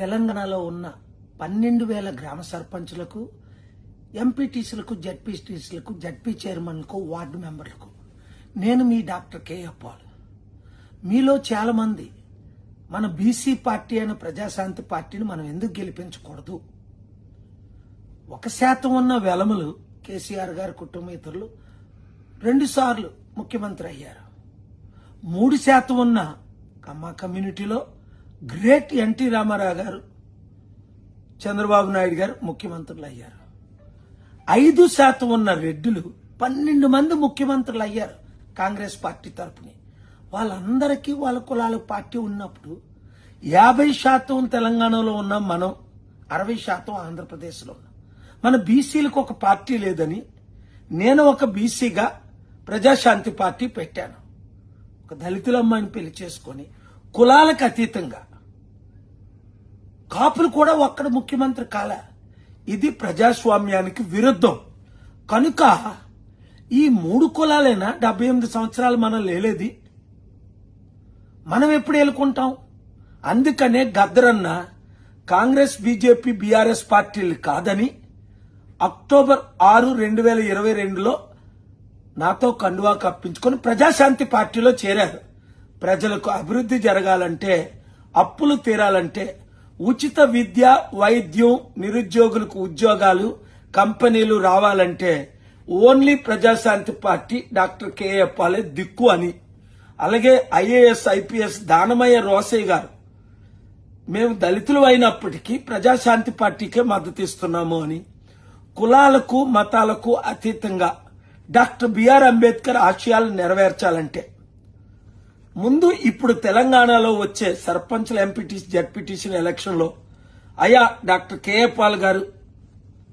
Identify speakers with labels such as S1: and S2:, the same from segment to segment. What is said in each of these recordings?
S1: తెలంగాణలో ఉన్న పన్నెండు వేల గ్రామ సర్పంచులకు ఎంపీటీసీలకు జడ్పీటీసీలకు జడ్పీ చైర్మన్లకు వార్డు మెంబర్లకు. నేను మీ డాక్టర్ కేఎఫ్ పాల్. మీలో చాలామంది మన బీసీ పార్టీ అయిన ప్రజాశాంతి పార్టీని మనం ఎందుకు గెలిపించకూడదు? ఒక శాతం ఉన్న వెలములు కేసీఆర్ గారి కుటుంబ ఇతరులు రెండుసార్లు ముఖ్యమంత్రి అయ్యారు. మూడు శాతం ఉన్న కమ్మ కమ్యూనిటీలో గ్రేట్ ఎన్టీ రామారావు గారు చంద్రబాబు నాయుడు గారు ముఖ్యమంత్రులు అయ్యారు ఐదు శాతం ఉన్న రెడ్డులు పన్నెండు మంది ముఖ్యమంత్రులు అయ్యారు కాంగ్రెస్ పార్టీ తరపుని. వాళ్ళందరికీ వాళ్ళ కులాల పార్టీ ఉన్నప్పుడు యాభై శాతం తెలంగాణలో ఉన్నాం మనం అరవై శాతం ఆంధ్రప్రదేశ్లో ఉన్నాం. మన బీసీలకు ఒక పార్టీ లేదని నేను ఒక బీసీగా ప్రజాశాంతి పార్టీ పెట్టాను. ఒక దళితులమ్మాయిని పెళ్ళి చేసుకొని కులాలకు అతీతంగా కాపులు కూడా ఒక్కడ ముఖ్యమంత్రి కాల. ఇది ప్రజాస్వామ్యానికి విరుద్ధం. కనుక ఈ మూడు కులాలైనా డెబ్బై ఎనిమిది సంవత్సరాలు మనం లేలేది. మనం ఎప్పుడు ఎలుకుంటాం అందుకనే గద్దరన్న కాంగ్రెస్ బీజేపీ బీఆర్ఎస్ పార్టీలు కాదని అక్టోబర్ ఆరు రెండు వేల ఇరవై రెండులో నాతో కండువా కప్పించుకొని ప్రజాశాంతి పార్టీలో చేరారు. ప్రజలకు అభివృద్ధి జరగాలంటే అప్పులు తీరాలంటే ఉచిత విద్య వైద్యం నిరుద్యోగులకు ఉద్యోగాలు కంపెనీలు రావాలంటే only Prajashanti party doctor KA పాలే దిక్కు అని. అలాగే ఐఏఎస్ ఐపీఎస్ దానమయ్య రోసయ్య గారు. మేము దళితులు అయినప్పటికీ ప్రజాశాంతి పార్టీకే మద్దతు ఇస్తున్నాము అని. కులాలకు మతాలకు అతీతంగా డాక్టర్ బిఆర్ అంబేద్కర్ ఆశయాలు నెరవేర్చాలంటే ముందు ఇప్పుడు తెలంగాణలో వచ్చే సర్పంచ్ల ఎంపీటీసీ జడ్పీటీసీ ఎలక్షన్లో అయా డాక్టర్ కేఏ పాల్ గారు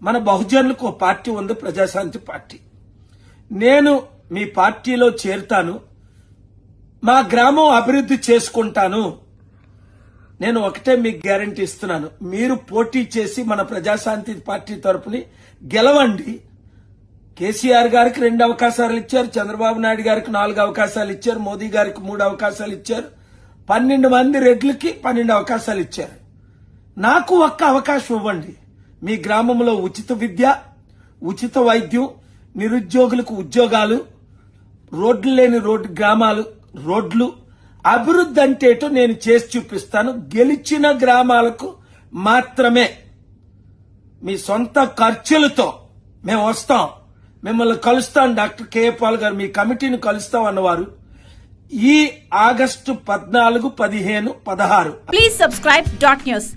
S1: మన బహుజనులకు ఒక పార్టీ ఉంది ప్రజాశాంతి పార్టీ. నేను మీ పార్టీలో చేరుతాను మా గ్రామం అభివృద్ధి చేసుకుంటాను నేను ఒకటే మీకు గ్యారంటీ ఇస్తున్నాను. మీరు పోటీ చేసి మన ప్రజాశాంతి పార్టీ తరపుని గెలవండి కేసీఆర్ గారికి రెండు అవకాశాలు ఇచ్చారు చంద్రబాబు నాయుడు గారికి నాలుగు అవకాశాలు ఇచ్చారు మోదీ గారికి మూడు అవకాశాలు ఇచ్చారు. పన్నెండు మంది రెడ్లకి పన్నెండు అవకాశాలు ఇచ్చారు. నాకు ఒక్క అవకాశం ఇవ్వండి. మీ గ్రామంలో ఉచిత విద్య ఉచిత వైద్యం నిరుద్యోగులకు ఉద్యోగాలు రోడ్లు లేని రోడ్డు గ్రామాలు రోడ్లు అభివృద్ధి అంటేటో నేను చేసి చూపిస్తాను. గెలిచిన గ్రామాలకు మాత్రమే. మీ సొంత ఖర్చులతో మేము వస్తాం. మిమ్మల్ని కలుస్తాం డాక్టర్ కే పాల్ గారు మీ కమిటీని కలుస్తాం అన్నవారు. ఈ ఆగస్టు పద్నాలుగు పదిహేను పదహారు.
S2: Please subscribe dot news